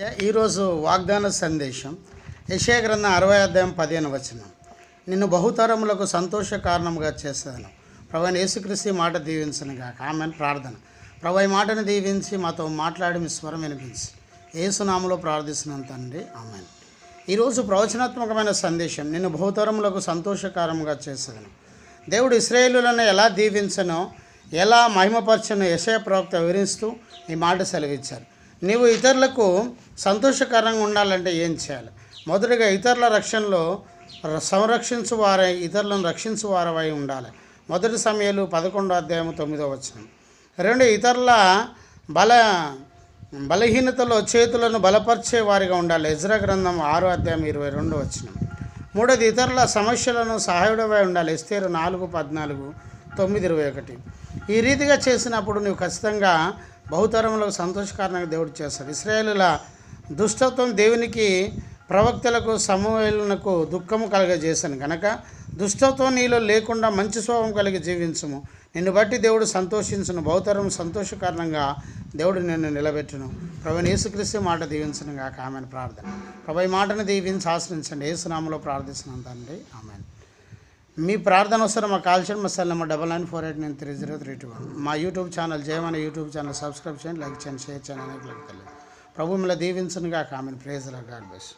ఈరోజు వాగ్దాన సందేశం యశయ గ్రంథం అరవై అధ్యాయం పదిహేను వచనం. నిన్ను బహుతరములకు సంతోష కారణముగా చేస్తాను ప్రభు యేసుక్రీస్తు మాట దీవించను కాక ఆమె ప్రార్థన. ప్రభు ఈ మాటను దీవించి మాతో మాట్లాడి మీ స్వరం వినిపించి. ఏసునామలో ప్రార్థిస్తున్నాను తండ్రి. ఆమె ఈరోజు ప్రవచనాత్మకమైన సందేశం. నిన్ను బహుతరములకు సంతోషకారముగా చేసేదను దేవుడు ఇస్రాయేలులను ఎలా దీవించనో ఎలా మహిమపరచనో యశయ ప్రవక్త వివరిస్తూ ఈ మాట సెలవిచ్చారు. నీవు ఇతరులకు సంతోషకరంగా ఉండాలంటే ఏం చేయాలి? మొదటిగా ఇతరుల రక్షణలో సంరక్షించు వారై ఇతరులను రక్షించు వారవై ఉండాలి. మొదటి సమయాలు పదకొండో అధ్యాయం తొమ్మిదో వచ్చిన రెండు ఇతరుల బల బలహీనతలో చేతులను బలపరిచే వారిగా ఉండాలి. ఇజ్రా గ్రంథం ఆరో అధ్యాయం ఇరవై రెండు వచ్చిన మూడోది ఇతరుల సమస్యలను సహాయుడవై ఉండాలి. ఇస్తేరు నాలుగు పద్నాలుగు తొమ్మిది ఇరవై ఒకటి. ఈ రీతిగా చేసినప్పుడు నువ్వు ఖచ్చితంగా బహుతరములకు సంతోషకారణంగా దేవుడు చేస్తాడు. ఇస్రాయేలుల దుష్టత్వం దేవునికి ప్రవక్తలకు సమూహలకు దుఃఖము కలగజేశాను కనుక దుష్టత్వం నీలో లేకుండా మంచి స్వభావం కలిగి జీవించుము. నిన్ను బట్టి దేవుడు సంతోషించను. బహుతరం సంతోషకారణంగా దేవుడు నిన్ను నిలబెట్టును. ప్రభుని యేసుక్రీస్తు మాట దీవించను కాక ఆమెను. ప్రార్థన. ప్రభు ఈ మాటను దీవించి ఆశ్రయించండి. ఏసునామలో ప్రార్థిస్తున్నాను తండ్రి. ఆమెను. మీ ప్రార్థన వస్తారు మా కాల్ చేయండి మా cell number double nine four eight nine three zero three two one. మా యూట్యూబ్ ఛానల్ జయమైన యూట్యూబ్ ఛానల్ సబ్స్క్రైబ్ చేయండి లైక్ చేయండి షేర్ చేయండి అనేక తెలియదు ప్రభు మిమ్మల్ని దీవించనుగా కామెంట్ ప్రేజ్ గాడ్ బెస్ట్